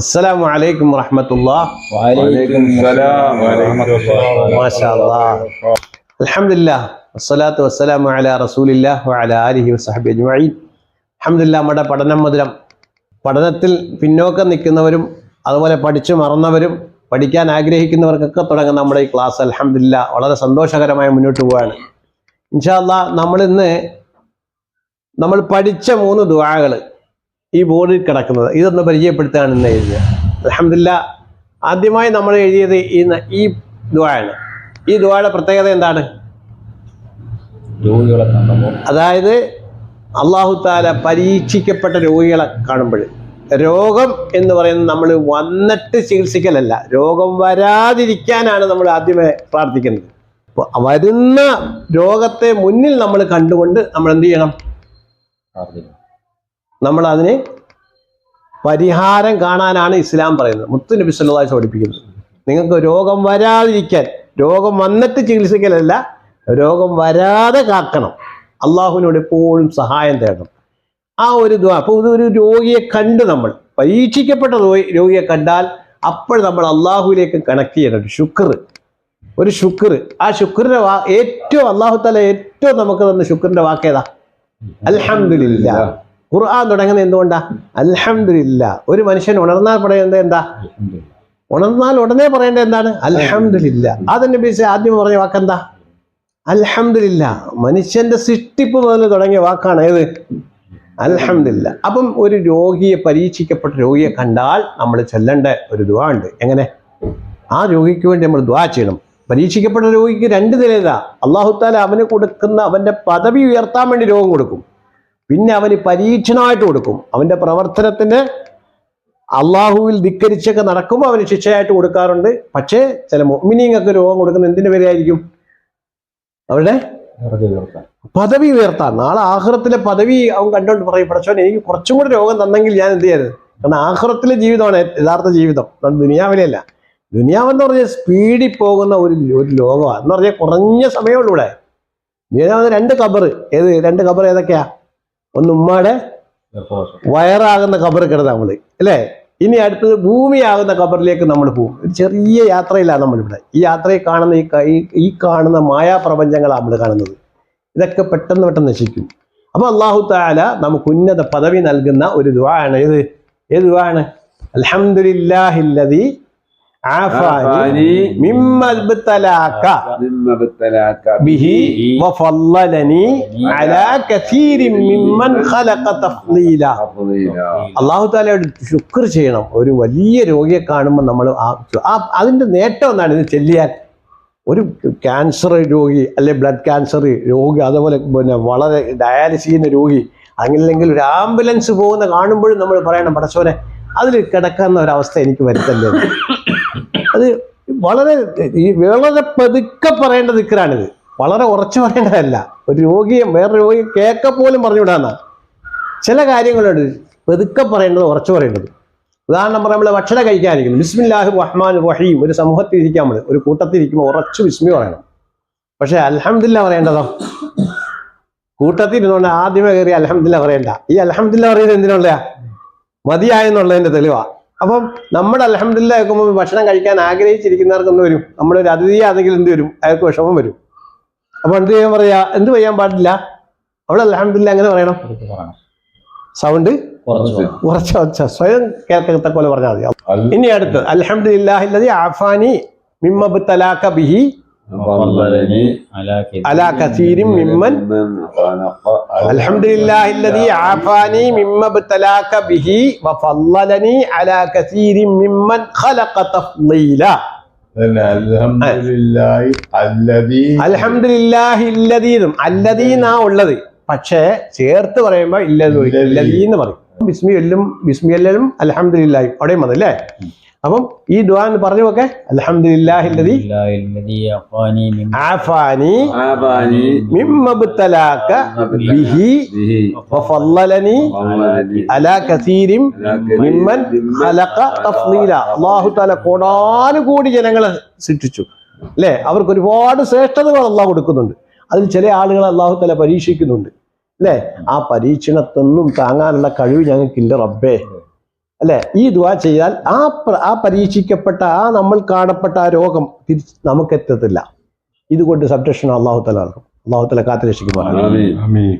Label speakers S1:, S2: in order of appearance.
S1: അസ്സലാമു അലൈക്കും അല്ലാഹ്. അൽഹംദുലില്ലാ. വസ്സലാത്തു വസ്സലാമു അലാ റസൂലില്ലാ വഅലാ ആലിഹി വസഹബി അജ്മഈൻ. അൽഹംദുലില്ലാ നമ്മുടെ പഠനം മധുരം. പഠനത്തിൽ പിന്നോക്കം നിൽക്കുന്നവരും അതുപോലെ പഠിച്ചു മറന്നവരും പഠിക്കാൻ ആഗ്രഹിക്കുന്നവർക്കൊക്കെ തുടങ്ങുന്ന നമ്മുടെ ഈ ക്ലാസ്. അലഹമില്ല വളരെ സന്തോഷകരമായി മുന്നോട്ട് പോവുകയാണ് ഇൻഷാല്ല നമ്മളിന്ന് നമ്മൾ പഠിച്ച മൂന്ന് ദുആകൾ ഈ ബോർഡിൽ കിടക്കുന്നത്. ഇതൊന്ന് പരിചയപ്പെടുത്തുകയാണ് ഇന്ന് എഴുതിയത് അലഹമില്ല ആദ്യമായി നമ്മൾ എഴുതിയത് ഇന്ന് ഈ ദുആയാണ്. ഈ ദുആയുടെ പ്രത്യേകത എന്താണ്? അതായത് അള്ളാഹു താല പരീക്ഷിക്കപ്പെട്ട രോഗികളെ കാണുമ്പോൾ. രോഗം എന്ന് പറയുന്നത് നമ്മൾ വന്നിട്ട് ചികിത്സിക്കലല്ല. രോഗം വരാതിരിക്കാനാണ് നമ്മൾ ആദ്യമേ പ്രാർത്ഥിക്കുന്നത്. അപ്പോൾ വരുന്ന രോഗത്തെ മുന്നിൽ നമ്മൾ കണ്ടുകൊണ്ട് നമ്മൾ എന്ത് ചെയ്യണം?
S2: പ്രാർത്ഥിക്കുന്നു
S1: നമ്മൾ അതിന് പരിഹാരം കാണാനാണ് ഇസ്ലാം പറയുന്നത്. മുത്തു നബി സല്ലല്ലാഹു പഠിപ്പിക്കുന്നത് നിങ്ങൾക്ക് രോഗം വരാതിരിക്കാൻ രോഗം വന്നിട്ട് ചികിത്സിക്കലല്ല രോഗം വരാതെ കാക്കണം. അള്ളാഹുവിനോട് എപ്പോഴും സഹായം തേടണം. ആ ഒരു ദ്വാ അപ്പോൾ ഇതൊരു രോഗിയെ കണ്ട് നമ്മൾ പരീക്ഷിക്കപ്പെട്ട രോഗി രോഗിയെ കണ്ടാൽ അപ്പോൾ നമ്മൾ അള്ളാഹുവിലേക്ക് കണക്ട് ചെയ്യണം. ശുക്ർ ഒരു ശുക്ർ. ആ ശുക്രിന്റെ വാ ഏറ്റവും അള്ളാഹു തല ഏറ്റവും നമുക്ക് തന്ന ശുക്രിന്റെ വാക്കേതാ അൽഹംദുലില്ലാ ഖുർആൻ തുടങ്ങുന്നത് എന്തുകൊണ്ടാ? അൽഹംദുലില്ല. ഒരു മനുഷ്യൻ ഉണർന്നാൽ പറയുന്നത് എന്താ? ഉണർന്നാൽ ഉടനെ പറയേണ്ടത് എന്താണ്? അൽഹംദുലില്ല. അതിന്റെ ബേസ് ആദ്യം പറഞ്ഞ വാക്കെന്താ? അൽഹംദുലില്ല. മനുഷ്യന്റെ സൃഷ്ടിപ്പ് മുതൽ തുടങ്ങിയ വാക്കാണ് ഏത്? അൽഹംദുലില്ല. അപ്പം ഒരു രോഗിയെ പരീക്ഷിക്കപ്പെട്ട രോഗിയെ കണ്ടാൽ നമ്മൾ ചെല്ലേണ്ട ഒരു ദുആ ഉണ്ട്. എങ്ങനെ? ആ രോഗിക്ക് വേണ്ടി നമ്മൾ ദുആ ചെയ്യണം. പരീക്ഷിക്കപ്പെട്ട രോഗിക്ക് രണ്ട് നിലയിലാണ് അള്ളാഹുത്താല അവന് കൊടുക്കുന്ന അവന്റെ പദവി ഉയർത്താൻ വേണ്ടി രോഗം കൊടുക്കും. പിന്നെ അവന് പരീക്ഷണമായിട്ട് കൊടുക്കും. അവന്റെ പ്രവർത്തനത്തിന് അള്ളാഹുവിൽ ധിക്കരിച്ചൊക്കെ നടക്കുമ്പോൾ അവന് ശിക്ഷയായിട്ട് കൊടുക്കാറുണ്ട്. പക്ഷേ ചില മൊമിനിങ്ങൊക്കെ രോഗം കൊടുക്കുന്ന എന്തിനു പേരായിരിക്കും? അവരുടെ പദവി ഉയർത്താൻ. നാളെ ആഹ്റത്തിലെ പദവി അവൻ കണ്ടോണ്ട് പറയും പക്ഷേ എനിക്ക് കുറച്ചും കൂടി രോഗം തന്നെങ്കിൽ ഞാൻ എന്ത് ചെയ്യരുത് കാരണം ആഹ്റത്തിലെ ജീവിതമാണ് യഥാർത്ഥ ജീവിതം. അത് ദുനിയാവിലെയല്ല ദുനിയാവെന്ന് പറഞ്ഞാൽ സ്പീഡിൽ പോകുന്ന ഒരു ഒരു ലോകമാണ് എന്ന് പറഞ്ഞാൽ കുറഞ്ഞ സമയമുള്ളൂ ഇവിടെ ദുനിയാവ് രണ്ട് കബറ് ഏത് രണ്ട് കബർ ഏതൊക്കെയാ? ഒന്ന് ഉമ്മയുടെ വയറാകുന്ന കബർ കിടന്ന നമ്മൾ അല്ലേ? ഇനി അടുത്തത് ഭൂമിയാകുന്ന കബറിലേക്ക് നമ്മൾ പോകും ഒരു ചെറിയ യാത്രയിലാണ് നമ്മളിവിടെ. ഈ യാത്രയിൽ കാണുന്ന ഈ ഈ- കാണുന്ന മായാപ്രപഞ്ചങ്ങളാണ് നമ്മൾ കാണുന്നത്. ഇതൊക്കെ പെട്ടെന്ന് പെട്ടെന്ന് നശിക്കും. അപ്പൊ അള്ളാഹു താല നമുക്ക് ഉന്നത പദവി നൽകുന്ന ഒരു ദുവാണ് ഏത്? ഏത് ദുവാണ് അൽഹംദുലില്ലാഹില്ലദീ അള്ളാഹു താലയോട് ശുക്ർ ചെയ്യണം. ഒരു വലിയ രോഗിയെ കാണുമ്പോൾ നമ്മൾ അതിന്റെ നേട്ടം എന്താണ്? ഇത് ചെല്ലിയാൽ ഒരു ക്യാൻസർ രോഗി അല്ലെ ബ്ലഡ് ക്യാൻസർ രോഗി അതുപോലെ പിന്നെ വളരെ ഡയാലിസിസ് ചെയ്യുന്ന രോഗി അല്ലെങ്കിൽ ഒരു ആംബുലൻസ് പോകുന്ന കാണുമ്പോഴും നമ്മൾ പറയണം പടച്ചോനെ അതിൽ കിടക്കുന്ന ഒരവസ്ഥ എനിക്ക് വരുത്തല്ലേ. അത് വളരെ ഈ വളരെ പതുക്കെ പറയേണ്ട ദിക്കറാണിത്. വളരെ ഉറച്ചു പറയേണ്ടതല്ല. ഒരു രോഗിയെ വേറെ രോഗിയെ കേൾക്ക പോലും പറഞ്ഞുവിടാന്നാ. ചില കാര്യങ്ങളുണ്ട് പതുക്കെ പറയേണ്ടത് ഉറച്ചു പറയേണ്ടത്. ഉദാഹരണം പറയാം നമ്മൾ ഭക്ഷണം കഴിക്കാനിരിക്കുന്നു ബിസ്മില്ലാഹി റഹ്മാൻ റഹീം. ഒരു സമൂഹത്തിൽ ഇരിക്കാൻ നമ്മൾ ഒരു കൂട്ടത്തിൽ ഇരിക്കുമ്പോൾ ഉറച്ചു ബിസ്മി പറയണം. പക്ഷേ അലഹമില്ല പറയേണ്ടതോ. കൂട്ടത്തിൽ ഇരുന്നുകൊണ്ട് ആദ്യമേ കയറി അലഹമില്ല പറയണ്ട. ഈ അലഹമില്ല പറയുന്നത് എന്തിനുള്ള മതിയായെന്നുള്ളതിന്റെ തെളിവാ. അപ്പം നമ്മൾ അലഹമില്ല കേൾക്കുമ്പോൾ ഭക്ഷണം കഴിക്കാൻ ആഗ്രഹിച്ചിരിക്കുന്നവർക്ക് എന്ത് വരും? നമ്മുടെ ഒരു അതിഥിയാണെങ്കിൽ എന്ത് വരും? അയാൾക്ക് വിഷമം വരും. അപ്പൊ എന്ത് ചെയ്യാൻ പറയാ? എന്ത് ചെയ്യാൻ പാടില്ല? അവിടെ അലഹമില്ല അങ്ങനെ പറയണം. സൗണ്ട് കുറച്ച്. കുറച്ച് സ്വയം കേൾക്കത്തക്ക പോലെ പറഞ്ഞാൽ മതി. ഇനി അടുത്ത് അലഹമില്ലാഹി ആഫാനി മിമ്മബ് തലാഖ ബിഹി
S2: فضلني
S1: അലാ കസീരിൻ മിമ്മൻ അൽഹംദുലില്ലാഹില്ലദി ആഫാനി മിമ്മ ബത്തലാക ബിഹി വഫല്ലലനി അലാ കസീരിൻ മിമ്മൻ ഖലഖ തഫ്ളീല
S3: الحمد لله الذي
S1: അൽഹംദുലില്ലാഹില്ലദീന്നും അല്ലദീന്നാ ഉള്ളത് പക്ഷേ ചേർത്ത് പറയുമ്പോൾ ഇല്ലതു ഇല്ലദീ എന്ന് പറയും ബിസ്മി എല്ലും ബിസ്മി എല്ലും അൽഹംദുലില്ലാഹി അവിടെയും വന്നു അല്ലേ അപ്പം ഈ ദുവാൻ പറഞ്ഞു നോക്കെ. അൽഹംദുലില്ലാഹില്ലദി ആഫാനി മിമ്മ ബിഹി വഫല്ലലനി അലാ മിമ്മൻ തഫ്ലീല അല്ലാഹു ജനങ്ങളെ സൃഷ്ടിച്ചു. അല്ലെ? അവർക്ക് ഒരുപാട് ശ്രേഷ്ഠതകൾ അള്ളാഹു കൊടുക്കുന്നുണ്ട്. അതിൽ ചില ആളുകൾ അള്ളാഹു തല പരീക്ഷിക്കുന്നുണ്ട്. അല്ലെ? ആ പരീക്ഷണത്തൊന്നും താങ്ങാനുള്ള കഴിവ് ഞങ്ങൾക്കില്ല റബ്ബേ. അല്ലെ? ഈ ദുആ ചെയ്താൽ ആ ആ പരീക്ഷിക്കപ്പെട്ട ആ നമ്മൾ കാണപ്പെട്ട ആ രോഗം തിരിച്ച് നമുക്ക് എത്തത്തില്ല ഇതുകൊണ്ട് സംരക്ഷണം അള്ളാഹു തല നൽകും. അള്ളാഹു തല കാത്തുരക്ഷിക്കുമാറാണ്